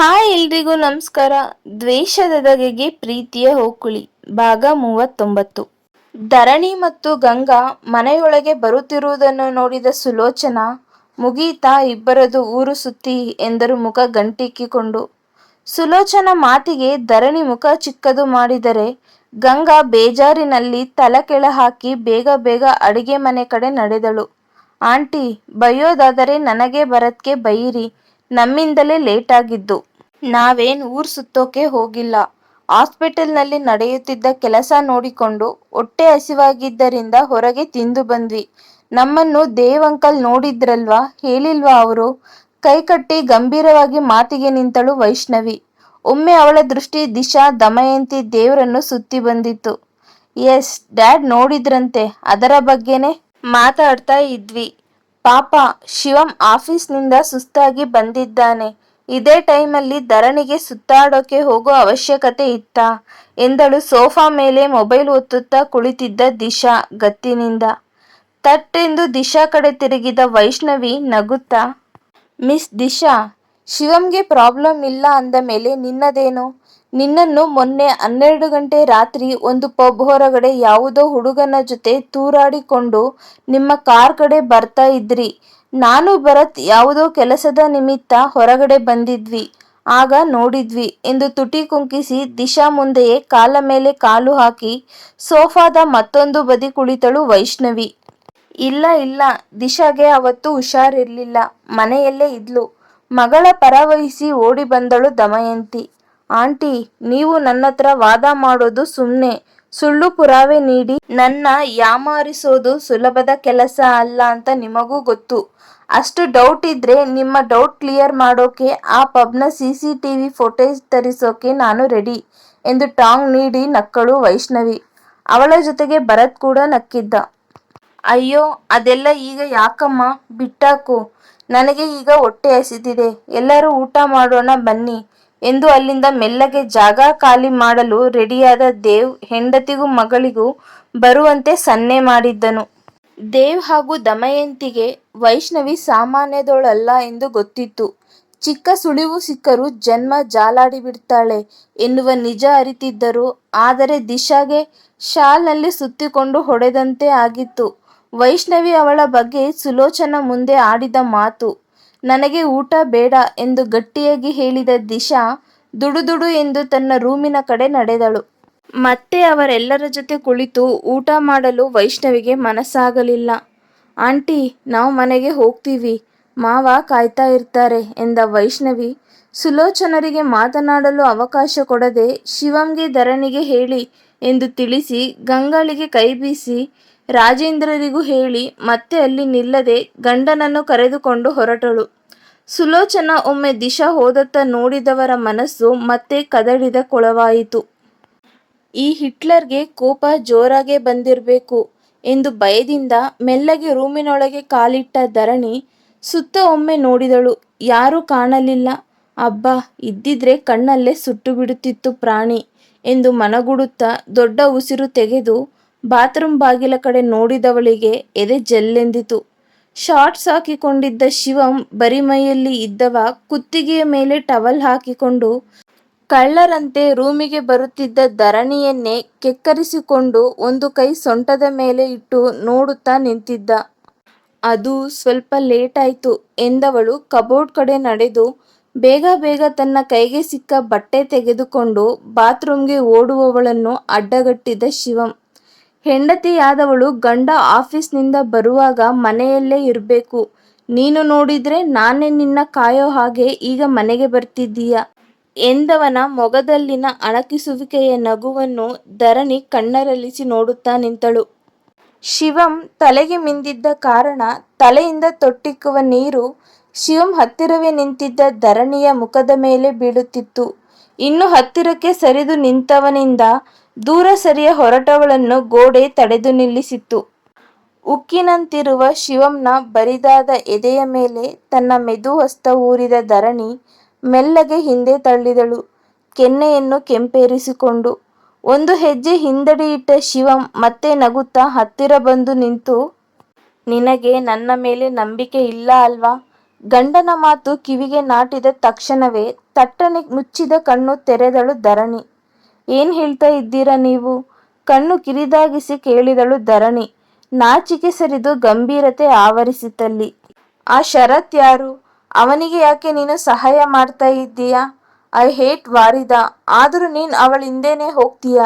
Hi ಎಲ್ರಿಗೂ ನಮಸ್ಕಾರ. ದ್ವೇಷದ ಬಗೆಗೆ ಪ್ರೀತಿಯ ಹೋಕುಳಿ. ಭಾಗ ಮೂವತ್ತೊಂಬತ್ತು. ಧರಣಿ ಮತ್ತು ಗಂಗಾ ಮನೆಯೊಳಗೆ ಬರುತ್ತಿರುವುದನ್ನು ನೋಡಿದ ಸುಲೋಚನ, ಮುಗೀತಾ ಇಬ್ಬರದು ಊರು ಸುತ್ತಿ ಎಂದರು ಮುಖ ಗಂಟಿಕ್ಕಿಕೊಂಡು. ಸುಲೋಚನ ಮಾತಿಗೆ ಧರಣಿ ಮುಖ ಚಿಕ್ಕದು ಮಾಡಿದರೆ, ಗಂಗಾ ಬೇಜಾರಿನಲ್ಲಿ ತಲ ಕೆಳ ಹಾಕಿ ಬೇಗ ಬೇಗ ಅಡಿಗೆ ಮನೆ ಕಡೆ ನಡೆದಳು. ಆಂಟಿ, ಬೈಯೋದಾದರೆ ನನಗೆ ಭರತ್ಗೆ ಬೈಯಿರಿ. ನಮ್ಮಿಂದಲೇ ಲೇಟಾಗಿದ್ದು. ನಾವೇನ್ ಊರ್ ಸುತ್ತೋಕೆ ಹೋಗಿಲ್ಲ. ಹಾಸ್ಪಿಟಲ್ನಲ್ಲಿ ನಡೆಯುತ್ತಿದ್ದ ಕೆಲಸ ನೋಡಿಕೊಂಡು ಹೊಟ್ಟೆ ಹಸಿವಾಗಿದ್ದರಿಂದ ಹೊರಗೆ ತಿಂದು ಬಂದ್ವಿ. ನಮ್ಮನ್ನು ದೇವ್ ಅಂಕಲ್ ನೋಡಿದ್ರಲ್ವಾ? ಹೇಳಿಲ್ವಾ ಅವರು? ಕೈಕಟ್ಟಿ ಗಂಭೀರವಾಗಿ ಮಾತಿಗೆ ನಿಂತಳು ವೈಷ್ಣವಿ. ಒಮ್ಮೆ ಅವಳ ದೃಷ್ಟಿ ದಿಶಾ ದಮಯಂತಿ ದೇವರನ್ನು ಸುತ್ತಿ ಬಂದಿತ್ತು. ಎಸ್, ಡ್ಯಾಡ್ ನೋಡಿದ್ರಂತೆ. ಅದರ ಬಗ್ಗೆನೇ ಮಾತಾಡ್ತಾ ಇದ್ವಿ. ಪಾಪ, ಶಿವಂ ಆಫೀಸ್ನಿಂದ ಸುಸ್ತಾಗಿ ಬಂದಿದ್ದಾನೆ. ಇದೇ ಟೈಮಲ್ಲಿ ಧರಣಿಗೆ ಸುತ್ತಾಡೋಕೆ ಹೋಗೋ ಅವಶ್ಯಕತೆ ಇತ್ತಾ? ಎಂದಳು ಸೋಫಾ ಮೇಲೆ ಮೊಬೈಲ್ ಒತ್ತುತ್ತಾ ಕುಳಿತಿದ್ದ ದಿಶಾ ಗತ್ತಿನಿಂದ. ತಟ್ಟೆಂದು ದಿಶಾ ಕಡೆ ತಿರುಗಿದ ವೈಷ್ಣವಿ ನಗುತ್ತಾ, ಮಿಸ್ ದಿಶಾ ಶಿವಂಗೆ ಪ್ರಾಬ್ಲಮ್ ಇಲ್ಲ ಅಂದ ಮೇಲೆ ನಿನ್ನದೇನು? ನಿನ್ನನ್ನು ಮೊನ್ನೆ ಹನ್ನೆರಡು ಗಂಟೆ ರಾತ್ರಿ ಒಂದು ಪಬ್ ಹೊರಗಡೆ ಯಾವುದೋ ಹುಡುಗನ ಜೊತೆ ತೂರಾಡಿಕೊಂಡು ನಿಮ್ಮ ಕಾರ್ ಕಡೆ ಬರ್ತಾ ಇದ್ರಿ. ನಾನು ಭರತ್ ಯಾವುದೋ ಕೆಲಸದ ನಿಮಿತ್ತ ಹೊರಗಡೆ ಬಂದಿದ್ವಿ, ಆಗ ನೋಡಿದ್ವಿ ಎಂದು ತುಟಿ ಕುಂಕಿಸಿ ದಿಶಾ ಮುಂದೆಯೇ ಕಾಲ ಮೇಲೆ ಕಾಲು ಹಾಕಿ ಸೋಫಾದ ಮತ್ತೊಂದು ಬದಿ ಕುಳಿತಳು ವೈಷ್ಣವಿ. ಇಲ್ಲ ಇಲ್ಲ, ದಿಶಾಗೆ ಅವತ್ತು ಹುಷಾರಿರ್ಲಿಲ್ಲ, ಮನೆಯಲ್ಲೇ ಇದ್ಲು. ಮಗಳ ಪರವಹಿಸಿ ಓಡಿ ಬಂದಳು ದಮಯಂತಿ. ಆಂಟಿ, ನೀವು ನನ್ನತ್ರ ವಾದ ಮಾಡೋದು ಸುಮ್ನೆ ಸುಳ್ಳು ಪುರಾವೆ ನೀಡಿ ನನ್ನ ಯಾಮಾರಿಸೋದು ಸುಲಭದ ಕೆಲಸ ಅಲ್ಲ ಅಂತ ನಿಮಗೂ ಗೊತ್ತು. ಅಷ್ಟು ಡೌಟ್ ಇದ್ರೆ ನಿಮ್ಮ ಡೌಟ್ ಕ್ಲಿಯರ್ ಮಾಡೋಕೆ, ಆ ಪಬ್ನ ಸಿಸಿಟಿವಿ ಫೋಟೇಜ್ ತರಿಸೋಕೆ ನಾನು ರೆಡಿ ಎಂದು ಟಾಂಗ್ ನೀಡಿ ನಕ್ಕಳು ವೈಷ್ಣವಿ. ಅವಳ ಜೊತೆಗೆ ಭರತ್ ಕೂಡ ನಕ್ಕಿದ್ದ. ಅಯ್ಯೋ, ಅದೆಲ್ಲ ಈಗ ಯಾಕಮ್ಮ? ಬಿಟ್ಟಾಕು. ನನಗೆ ಈಗ ಹೊಟ್ಟೆ ಹಸಿದಿದೆ. ಎಲ್ಲರೂ ಊಟ ಮಾಡೋಣ ಬನ್ನಿ. ಎಂದು ಅಲ್ಲಿಂದ ಮೆಲ್ಲಗೆ ಜಾಗ ಖಾಲಿ ಮಾಡಲು ರೆಡಿಯಾದ ದೇವ್ ಹೆಂಡತಿಗೂ ಮಗಳಿಗೂ ಬರುವಂತೆ ಸನ್ನೆ ಮಾಡಿದ್ದನು. ದೇವ್ ಹಾಗೂ ದಮಯಂತಿಗೆ ವೈಷ್ಣವಿ ಸಾಮಾನ್ಯದೋಳಲ್ಲ ಎಂದು ಗೊತ್ತಿತ್ತು. ಚಿಕ್ಕ ಸುಳಿವು ಸಿಕ್ಕರೂ ಜನ್ಮ ಜಾಲಾಡಿ ಬಿಡ್ತಾಳೆ ಎನ್ನುವ ನಿಜ ಅರಿತಿದ್ದರು. ಆದರೆ ದಿಶಾಗೆ ಶಾಲ್ನಲ್ಲಿ ಸುತ್ತಿಕೊಂಡು ಹೊಡೆದಂತೆ ಆಗಿತ್ತು. ವೈಷ್ಣವಿ ಅವಳ ಬಗ್ಗೆ ಸುಲೋಚನ ಮುಂದೆ ಆಡಿದ ಮಾತು ನನಗೆ ಊಟ ಬೇಡ ಎಂದು ಗಟ್ಟಿಯಾಗಿ ಹೇಳಿದ ದಿಶಾ ದುಡುದುಡು ಎಂದು ತನ್ನ ರೂಮಿನ ಕಡೆ ನಡೆದಳು. ಮತ್ತೆ ಅವರೆಲ್ಲರ ಜೊತೆ ಕುಳಿತು ಊಟ ಮಾಡಲು ವೈಷ್ಣವಿಗೆ ಮನಸ್ಸಾಗಲಿಲ್ಲ. ಆಂಟಿ, ನಾವು ಮನೆಗೆ ಹೋಗ್ತೀವಿ. ಮಾವ ಕಾಯ್ತಾ ಇರ್ತಾರೆ ಎಂದ ವೈಷ್ಣವಿ. ಸುಲೋಚನರಿಗೆ ಮಾತನಾಡಲು ಅವಕಾಶ ಕೊಡದೆ ಶಿವಂಗೆ ಧರಣಿಗೆ ಹೇಳಿ ಎಂದು ತಿಳಿಸಿ ಗಂಗಾಳಿಗೆ ಕೈ ಕೈಬೀಸಿ ರಾಜೇಂದ್ರರಿಗೂ ಹೇಳಿ ಮತ್ತೆ ಅಲ್ಲಿ ನಿಲ್ಲದೆ ಗಂಡನನ್ನು ಕರೆದುಕೊಂಡು ಹೊರಟಳು. ಸುಲೋಚನ ಒಮ್ಮೆ ದಿಶಾ ಹೋದತ್ತ ನೋಡಿದವರ ಮನಸ್ಸು ಮತ್ತೆ ಕದಡಿದ ಕೊಳವಾಯಿತು. ಈ ಹಿಟ್ಲರ್ಗೆ ಕೋಪ ಜೋರಾಗೆ ಬಂದಿರಬೇಕು ಎಂದು ಭಯದಿಂದ ಮೆಲ್ಲಗೆ ರೂಮಿನೊಳಗೆ ಕಾಲಿಟ್ಟ ಧರಣಿ ಸುತ್ತ ಒಮ್ಮೆ ನೋಡಿದಳು. ಯಾರೂ ಕಾಣಲಿಲ್ಲ. ಅಬ್ಬಾ, ಇದ್ದಿದ್ರೆ ಕಣ್ಣಲ್ಲೇ ಸುಟ್ಟು ಬಿಡುತ್ತಿತ್ತು ಪ್ರಾಣಿ ಎಂದು ಮನಗುಡುತ್ತಾ ದೊಡ್ಡ ಉಸಿರು ತೆಗೆದು ಬಾತ್ರೂಮ್ ಬಾಗಿಲ ಕಡೆ ನೋಡಿದವಳಿಗೆ ಎದೆ ಜಲ್ಲೆಂದಿತು. ಶಾರ್ಟ್ಸ್ ಹಾಕಿಕೊಂಡಿದ್ದ ಶಿವಂ ಬರಿಮೈಯಲ್ಲಿ ಇದ್ದವ ಕುತ್ತಿಗೆಯ ಮೇಲೆ ಟವಲ್ ಹಾಕಿಕೊಂಡು ಕಳ್ಳರಂತೆ ರೂಮಿಗೆ ಬರುತ್ತಿದ್ದ ಧರಣಿಯನ್ನೇ ಕೆಕ್ಕರಿಸಿಕೊಂಡು ಒಂದು ಕೈ ಸೊಂಟದ ಮೇಲೆ ಇಟ್ಟು ನೋಡುತ್ತಾ ನಿಂತಿದ್ದ. ಅದು ಸ್ವಲ್ಪ ಲೇಟಾಯಿತು ಎಂದವಳು ಕಬೋರ್ಡ್ ಕಡೆ ನಡೆದು ಬೇಗ ಬೇಗ ತನ್ನ ಕೈಗೆ ಸಿಕ್ಕ ಬಟ್ಟೆ ತೆಗೆದುಕೊಂಡು ಬಾತ್ರೂಮ್ಗೆ ಓಡುವವಳನ್ನು ಅಡ್ಡಗಟ್ಟಿದ ಶಿವಂ. ಹೆಂಡತಿಯಾದವಳು ಗಂಡ ಆಫೀಸ್ನಿಂದ ಬರುವಾಗ ಮನೆಯಲ್ಲೇ ಇರಬೇಕು. ನೀನು ನೋಡಿದ್ರೆ ನಾನೇ ನಿನ್ನ ಕಾಯೋ ಹಾಗೆ ಈಗ ಮನೆಗೆ ಬರ್ತಿದ್ದೀಯ. ಎಂದವನ ಮೊಗದಲ್ಲಿನ ಅಣಕಿಸುವಿಕೆಯ ನಗುವನ್ನು ಧರಣಿ ಕಣ್ಣರಳಿಸಿ ನೋಡುತ್ತಾ ನಿಂತಳು. ಶಿವಂ ತಲೆಗೆ ಮಿಂದಿದ್ದ ಕಾರಣ ತಲೆಯಿಂದ ತೊಟ್ಟಿಕ್ಕುವ ನೀರು ಶಿವಂ ಹತ್ತಿರವೇ ನಿಂತಿದ್ದ ಧರಣಿಯ ಮುಖದ ಮೇಲೆ ಬೀಳುತ್ತಿತ್ತು. ಇನ್ನು ಹತ್ತಿರಕ್ಕೆ ಸರಿದು ನಿಂತವನಿಂದ ದೂರ ಸರಿಯ ಹೊರಟವಳನ್ನು ಗೋಡೆ ತಡೆದು ನಿಲ್ಲಿಸಿತ್ತು. ಉಕ್ಕಿನಂತಿರುವ ಶಿವಂನ ಬರಿದಾದ ಎದೆಯ ಮೇಲೆ ತನ್ನ ಮೆದು ಹಸ್ತ ಊರಿದ ಧರಣಿ ಮೆಲ್ಲಗೆ ಹಿಂದೆ ತಳ್ಳಿದಳು. ಕೆನ್ನೆಯನ್ನು ಕೆಂಪೇರಿಸಿಕೊಂಡು, ಒಂದು ಹೆಜ್ಜೆ ಹಿಂದಡಿಯಿಟ್ಟ ಶಿವಂ, ಮತ್ತೆ ನಗುತ್ತಾ ಹತ್ತಿರ ಬಂದು ನಿಂತು, ನಿನಗೆ ನನ್ನ ಮೇಲೆ ನಂಬಿಕೆ ಇಲ್ಲ ಅಲ್ವಾ ಗಂಡನ ಮಾತು ಕಿವಿಗೆ ನಾಟಿದ ತಕ್ಷಣವೇ ತಟ್ಟನೆ ಮುಚ್ಚಿದ ಕಣ್ಣು ತೆರೆದಳು ಧರಣಿ. ಏನ್ ಹೇಳ್ತಾ ಇದ್ದೀರಾ ನೀವು? ಕಣ್ಣು ಕಿರಿದಾಗಿಸಿ ಕೇಳಿದಳು ಧರಣಿ. ನಾಚಿಕೆ ಸರಿದು ಗಂಭೀರತೆ ಆವರಿಸಿತಲ್ಲಿ. ಆ ಶರತ್ ಯಾರು? ಅವನಿಗೆ ಯಾಕೆ ನೀನು ಸಹಾಯ ಮಾಡ್ತಾ ಇದ್ದೀಯಾ? ಐ ಹೇಟ್ ವಾರಿದ. ಆದರೂ ನೀನ್ ಅವಳ ಹಿಂದೇನೆ ಹೋಗ್ತೀಯ?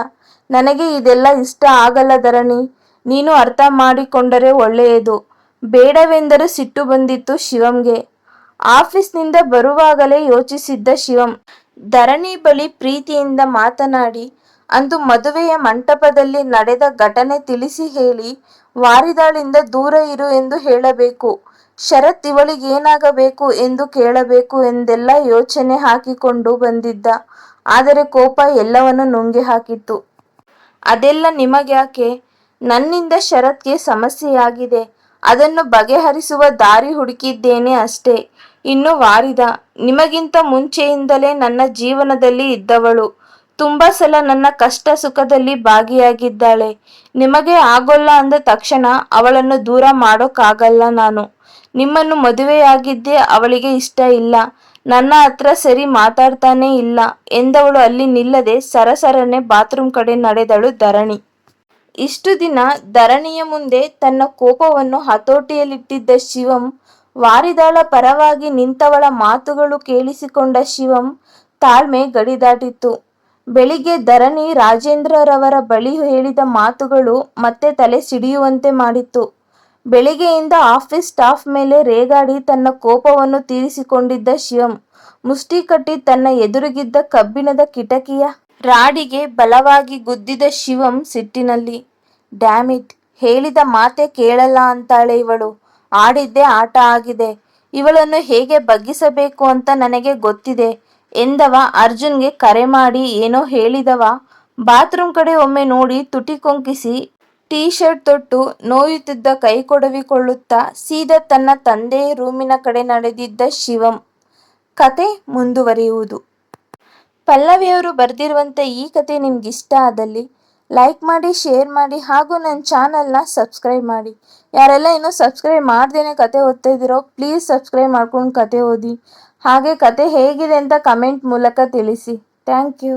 ನನಗೆ ಇದೆಲ್ಲ ಇಷ್ಟ ಆಗಲ್ಲ ಧರಣಿ. ನೀನು ಅರ್ಥ ಮಾಡಿಕೊಂಡರೆ ಒಳ್ಳೆಯದು. ಬೇಡವೆಂದರೂ ಸಿಟ್ಟು ಬಂದಿತ್ತು ಶಿವಂಗೆ ಆಫೀಸ್ನಿಂದ ಬರುವಾಗಲೇ ಯೋಚಿಸಿದ್ದ ಶಿವಂ ಧರಣಿ ಬಳಿ ಪ್ರೀತಿಯಿಂದ ಮಾತನಾಡಿ, ಅಂದು ಮದುವೆಯ ಮಂಟಪದಲ್ಲಿ ನಡೆದ ಘಟನೆ ತಿಳಿಸಿ ಹೇಳಿ, ವಾರಿದಾಳಿಂದ ದೂರ ಇರು ಎಂದು ಹೇಳಬೇಕು. ಶರತ್ ಇವಳಿಗೇನಾಗಬೇಕು ಎಂದು ಕೇಳಬೇಕು ಎಂದೆಲ್ಲ ಯೋಚನೆ ಹಾಕಿಕೊಂಡು ಬಂದಿದ್ದ. ಆದರೆ ಕೋಪ ಎಲ್ಲವನ್ನು ನುಂಗಿ ಹಾಕಿತ್ತು. ಅದೆಲ್ಲ ನಿಮಗ್ಯಾಕೆ? ನನ್ನಿಂದ ಶರತ್ಗೆ ಸಮಸ್ಯೆಯಾಗಿದೆ. ಅದನ್ನು ಬಗೆಹರಿಸುವ ದಾರಿ ಹುಡುಕಿದ್ದೇನೆ ಅಷ್ಟೇ. ಇನ್ನು ವಾರಿದ. ನಿಮಗಿಂತ ಮುಂಚೆಯಿಂದಲೇ ನನ್ನ ಜೀವನದಲ್ಲಿ ಇದ್ದವಳು. ತುಂಬಾ ಸಲ ನನ್ನ ಕಷ್ಟ ಸುಖದಲ್ಲಿ ಭಾಗಿಯಾಗಿದ್ದಾಳೆ. ನಿಮಗೆ ಆಗೋಲ್ಲ ಅಂದ ತಕ್ಷಣ ಅವಳನ್ನು ದೂರ ಮಾಡೋಕ್ಕಾಗಲ್ಲ ನಾನು. ನಿಮ್ಮನ್ನು ಮದುವೆಯಾಗಿದ್ದೇ ಅವಳಿಗೆ ಇಷ್ಟ ಇಲ್ಲ. ನನ್ನ ಹತ್ರ ಸರಿ ಮಾತಾಡ್ತಾನೇ ಇಲ್ಲ. ಎಂದವಳು ಅಲ್ಲಿ ನಿಲ್ಲದೆ ಸರಸರನೆ ಬಾತ್ರೂಮ್ ಕಡೆ ನಡೆದಳು ಧರಣಿ. ಇಷ್ಟು ದಿನ ಧರಣಿಯ ಮುಂದೆ ತನ್ನ ಕೋಪವನ್ನು ಹತೋಟಿಯಲ್ಲಿಟ್ಟಿದ್ದ ಶಿವಂ ವಾರಿದಾಳ ಪರವಾಗಿ ನಿಂತವಳ ಮಾತುಗಳು ಕೇಳಿಸಿಕೊಂಡ ಶಿವಂ ತಾಳ್ಮೆ ಗಡಿದಾಟಿತ್ತು. ಬೆಳಿಗ್ಗೆ ಧರಣಿ ರಾಜೇಂದ್ರರವರ ಬಳಿ ಹೇಳಿದ ಮಾತುಗಳು ಮತ್ತೆ ತಲೆ ಸಿಡಿಯುವಂತೆ ಮಾಡಿತ್ತು. ಬೆಳಿಗ್ಗೆಯಿಂದ ಆಫೀಸ್ ಸ್ಟಾಫ್ ಮೇಲೆ ರೇಗಾಡಿ ತನ್ನ ಕೋಪವನ್ನು ತೀರಿಸಿಕೊಂಡಿದ್ದ ಶಿವಂ ಮುಷ್ಟಿ ಕಟ್ಟಿ ತನ್ನ ಎದುರಿಗಿದ್ದ ಕಬ್ಬಿಣದ ಕಿಟಕಿಯ ರಾಡಿಗೆ ಬಲವಾಗಿ ಗುದ್ದಿದ ಶಿವಂ ಸಿಟ್ಟಿನಲ್ಲಿ, ಡ್ಯಾಮಿಟ್, ಹೇಳಿದ ಮಾತೆ ಕೇಳಲ್ಲ ಅಂತಾಳೆ ಇವಳು. ಆಡಿದ್ದೇ, ಆಟ ಆಗಿದೆ. ಇವಳನ್ನು ಹೇಗೆ ಬಗ್ಗಿಸಬೇಕು ಅಂತ ನನಗೆ ಗೊತ್ತಿದೆ. ಎಂದವ? ಅರ್ಜುನ್ಗೆ ಕರೆ ಮಾಡಿ, ಏನೋ ಹೇಳಿದವ? ಬಾತ್ರೂಮ್ ಕಡೆ ಒಮ್ಮೆ ನೋಡಿ ತುಟಿ ಕೊಂಕಿಸಿ ಟೀ ಶರ್ಟ್ ತೊಟ್ಟು ನೋಯುತ್ತಿದ್ದ ಕೈ ಕೊಡವಿಕೊಳ್ಳುತ್ತಾ, ಸೀದಾ ತನ್ನ ತಂದೆ ರೂಮಿನ ಕಡೆ ನಡೆದಿದ್ದ ಶಿವಂ ಕತೆ ಮುಂದುವರಿಯುವುದು. ಪಲ್ಲವಿಯವರು ಬರೆದಿರುವಂತೆ ಈ ಕತೆ ನಿಮ್ಗಿಷ್ಟ ಆದಲ್ಲಿ ಲೈಕ್ ಮಾಡಿ ಶೇರ್ ಮಾಡಿ, ಹಾಗೂ ನನ್ನ ಚಾನಲ್ನ ಸಬ್ಸ್ಕ್ರೈಬ್ ಮಾಡಿ. ಯಾರೆಲ್ಲ ಇನ್ನೂ ಸಬ್ಸ್ಕ್ರೈಬ್ ಮಾಡ್ದೇನೆ ಕತೆ ಓದ್ತಾ ಇದ್ದೀರೋ ಪ್ಲೀಸ್ ಸಬ್ಸ್ಕ್ರೈಬ್ ಮಾಡ್ಕೊಂಡು ಕತೆ ಓದಿ. ಹಾಗೆ ಕತೆ ಹೇಗಿದೆ ಅಂತ ಕಮೆಂಟ್ ಮೂಲಕ ತಿಳಿಸಿ. Thank you